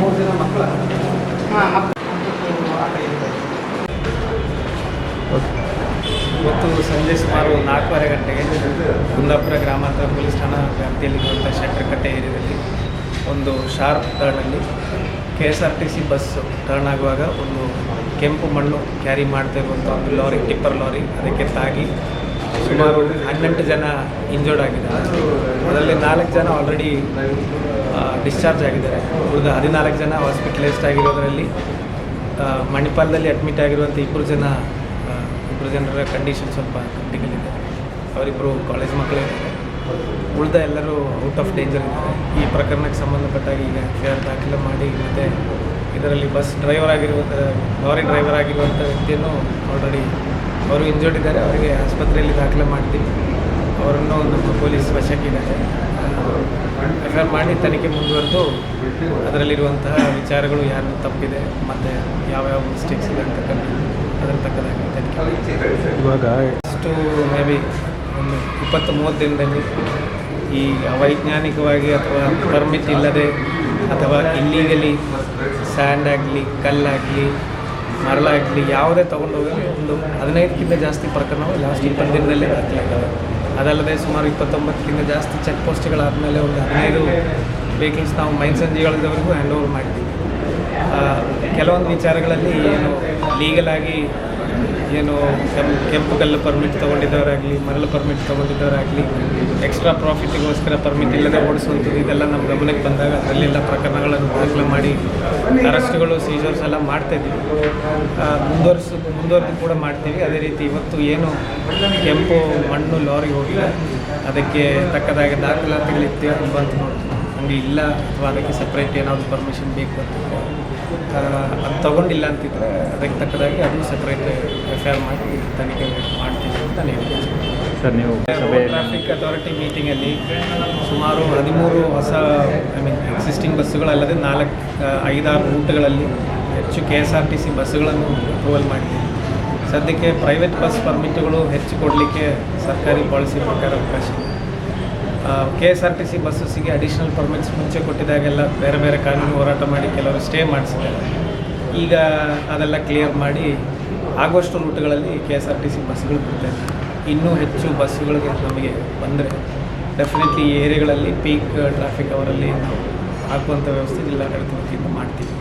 ಮೂರು ಜನ ಮಕ್ಕಳ ಹಾಂ ಇವತ್ತು ಸಂಜೆ ಸುಮಾರು ನಾಲ್ಕೂವರೆ ಗಂಟೆಗೆ ಕುಂದಾಪುರ ಗ್ರಾಮಾಂತರ ಪೊಲೀಸ್ ಠಾಣಾ ವ್ಯಾಪ್ತಿಯಲ್ಲಿರುವಂಥ ಶೆಟ್ಟರ್ಕಟ್ಟೆ ಏರಿಯಾದಲ್ಲಿ ಒಂದು sharp ಟರ್ನಲ್ಲಿ K S R T C bus turn ಆಗುವಾಗ ಒಂದು ಕೆಂಪು ಮಣ್ಣು ಕ್ಯಾರಿ ಮಾಡ್ತಾ ಇರುವಂಥ ಒಂದು ಲಾರಿ ಟಿಪ್ಪರ್ ಲಾರಿ ಅದಕ್ಕೆ ತಾಗಿ ಸುಮಾರು ಹನ್ನೆಂಟು ಜನ ಇಂಜೋರ್ಡ್ ಆಗಿದ್ದಾರೆ. ಅದರಲ್ಲಿ ನಾಲ್ಕು ಜನ ಆಲ್ರೆಡಿ ಡಿಸ್ಚಾರ್ಜ್ ಆಗಿದ್ದಾರೆ. ಉಳಿದ ಹದಿನಾಲ್ಕು ಜನ ಹಾಸ್ಪಿಟಲೈಸ್ಡ್ ಆಗಿರೋದರಲ್ಲಿ ಮಣಿಪಾಲದಲ್ಲಿ ಅಡ್ಮಿಟ್ ಆಗಿರುವಂಥ ಇಬ್ಬರು ಜನ ಇಬ್ಬರು ಜನರ ಕಂಡೀಷನ್ ಸ್ವಲ್ಪ ಕ್ರಿಟಿಕಲ್ ಇದೆ. ಅವರಿಬ್ಬರು ಕಾಲೇಜ್ ಮಕ್ಕಳೇ ಉಳಿದ ಎಲ್ಲರೂ ಔಟ್ ಆಫ್ ಡೇಂಜರ್ ಇದ್ದಾರೆ. ಈ ಪ್ರಕರಣಕ್ಕೆ ಸಂಬಂಧಪಟ್ಟಾಗಿ ಈಗ ಎಫ್ ದಾಖಲೆ ಮಾಡಿ, ಮತ್ತು ಇದರಲ್ಲಿ ಬಸ್ ಡ್ರೈವರ್ ಆಗಿರುವಂಥ ಲಾರಿ ಡ್ರೈವರ್ ಆಗಿರುವಂಥ ವ್ಯಕ್ತಿಯನ್ನು ಆಲ್ರೆಡಿ ಅವರು ಇಂಜರ್ಡ್ ಇದ್ದಾರೆ ಅವರಿಗೆ ಆಸ್ಪತ್ರೆಯಲ್ಲಿ ದಾಖಲೆ ಮಾಡ್ತೀವಿ. ಅವರನ್ನು ನಮ್ಮ ಪೊಲೀಸ್ ವಶಕ್ಕಿದ್ದಾರೆ ಎಫ್ ಐ ಆರ್ ಮಾಡಿ ತನಿಖೆ ಮುಂದುವರೆದು ಅದರಲ್ಲಿರುವಂತಹ ವಿಚಾರಗಳು ಯಾರು ತಪ್ಪಿದೆ ಮತ್ತು ಯಾವ್ಯಾವ ಮಿಸ್ಟೇಕ್ಸ್ ಇದೆ ಅಂತಕ್ಕಂಥ ಅದರ ತಕ್ಕದಾಗಿ ತನಿಖೆ ಇವಾಗ ಎಷ್ಟು ಮೇ ಬಿ ಒಂದು ಇಪ್ಪತ್ತು ಮೂವತ್ತು ದಿನದಲ್ಲಿ ಈ ಅವೈಜ್ಞಾನಿಕವಾಗಿ ಅಥವಾ ಪರ್ಮಿಟ್ ಇಲ್ಲದೆ ಅಥವಾ ಇಲ್ಲಿಗಲಿ ಸ್ಯಾಂಡ್ ಆಗಲಿ ಕಲ್ಲಾಗಲಿ ಮರಳಾಗಲಿ, ಯಾವುದೇ ಹೋಗಿ ಒಂದು ಹದಿನೈದಕ್ಕಿಂತ ಜಾಸ್ತಿ ಪ್ರಕರಣವು ಲಾಸ್ಟ್ ಇಪ್ಪತ್ತು ದಿನದಲ್ಲೇ ದಾಖಲಾಗ್ತವೆ. ಅದಲ್ಲದೆ ಸುಮಾರು ಇಪ್ಪತ್ತೊಂಬತ್ತಕ್ಕಿಂತ ಜಾಸ್ತಿ ಚೆಕ್ ಪೋಸ್ಟ್ಗಳಾದಮೇಲೆ ಒಂದು ಹದಿನೈದು ವೆಹಿಕಲ್ಸ್ ನಾವು ಮೈನ್ ಸಂಜೆಗಳವರೆಗೂ ಹ್ಯಾಂಡ್ ಓವರ್ ಮಾಡ್ತೀವಿ ಕೆಲವೊಂದು ವಿಚಾರಗಳಲ್ಲಿ ಏನು ಲೀಗಲಾಗಿ ಏನು ಕೆಂಪು ಕೆಂಪು ಕಲ್ಲು ಪರ್ಮಿಟ್ ತೊಗೊಂಡಿದ್ದವರಾಗಲಿ, ಮರಳು ಪರ್ಮಿಟ್ ತೊಗೊಂಡಿದ್ದವರಾಗಲಿ ಎಕ್ಸ್ಟ್ರಾ ಪ್ರಾಫಿಟಿಗೋಸ್ಕರ ಪರ್ಮಿಟ್ ಇಲ್ಲದೆ ಓಡಿಸುವಂಥದ್ದು ಇದೆಲ್ಲ ನಮ್ಮ ಗಮನಕ್ಕೆ ಬಂದಾಗ ಅದರಲ್ಲೆಲ್ಲ ಪ್ರಕರಣಗಳನ್ನು ದಾಖಲೆ ಮಾಡಿ ಅರೆಸ್ಟ್ಗಳು ಸೀಜರ್ಸ್ ಎಲ್ಲ ಮಾಡ್ತಾಯಿದ್ವಿ ಮುಂದುವರಿಸು, ಮುಂದುವರೆದು ಕೂಡ ಮಾಡ್ತೀವಿ. ಅದೇ ರೀತಿ ಇವತ್ತು ಏನು ಕೆಂಪು ಮಣ್ಣು ಲಾರಿ ಹೋಗಿಲ್ಲ ಅದಕ್ಕೆ ತಕ್ಕದಾಗಿ ದಾಖಲಾತಿಗಳಿತ್ತು ಬಂತು ನೋಡ್ತೀವಿ ಹಂಗೆ ಇಲ್ಲ ಅಥವಾ ಅದಕ್ಕೆ ಸಪ್ರೇಟ್ ಏನಾದರೂ ಪರ್ಮಿಷನ್ ಬೇಕು ಅಂತ ಅದು ತೊಗೊಂಡಿಲ್ಲ ಅಂತಿದ್ರೆ ಅದಕ್ಕೆ ತಕ್ಕದಾಗಿ ಅದು ಸಪ್ರೇಟ್ ಎಫ್ ಮಾಡಿ ತನಿಖೆ ಮಾಡ್ತೀವಿ ಅಂತ ನೀವು ಸರ್, ನೀವು ಟ್ರಾಫಿಕ್ ಅಥಾರಿಟಿ ಮೀಟಿಂಗಲ್ಲಿ ಸುಮಾರು ಹದಿಮೂರು ಹೊಸ ಐ ಮೀನ್ ಎಕ್ಸಿಸ್ಟಿಂಗ್ ಬಸ್ಸುಗಳಲ್ಲದೆ ನಾಲ್ಕು ಐದಾರು ರೂಟ್ಗಳಲ್ಲಿ ಹೆಚ್ಚು K S R T C ಬಸ್ಸುಗಳನ್ನು ಅಪ್ರೂವಲ್ ಮಾಡಿದ್ದೀವಿ. ಸದ್ಯಕ್ಕೆ ಪ್ರೈವೇಟ್ ಬಸ್ ಪರ್ಮಿಟ್ಗಳು ಹೆಚ್ಚು ಕೊಡಲಿಕ್ಕೆ ಸರ್ಕಾರಿ ಪಾಲಿಸಿ ಪ್ರಕಾರ ಅವಕಾಶ ಇದೆ K S R T C ಬಸ್ಸಸ್ಸಿಗೆ additional permits ಮುಂಚೆ ಕೊಟ್ಟಿದ್ದಾಗೆಲ್ಲ ಬೇರೆ ಬೇರೆ ಕಾನೂನು ಹೋರಾಟ ಮಾಡಿ ಕೆಲವರು ಸ್ಟೇ ಮಾಡಿಸಿದ್ದಾರೆ. ಈಗ ಅದೆಲ್ಲ ಕ್ಲಿಯರ್ ಮಾಡಿ ಆಗುವಷ್ಟು ರೂಟ್ಗಳಲ್ಲಿ K S R T C ಬಸ್ಗಳು ಬಿಡ್ತಾ ಇನ್ನೂ ಹೆಚ್ಚು ಬಸ್ಸುಗಳಿಗೆ ನಮಗೆ ಬಂದರೆ ಡೆಫಿನೆಟ್ಲಿ ಏರಿಯಾಗಳಲ್ಲಿ ಪೀಕ್ ಟ್ರಾಫಿಕ್ ಅವರಲ್ಲಿ ನಾವು ಹಾಕುವಂಥ ವ್ಯವಸ್ಥೆ ಜಿಲ್ಲಾಡಳಿತ ವತಿಯಿಂದ ಮಾಡ್ತೀವಿ.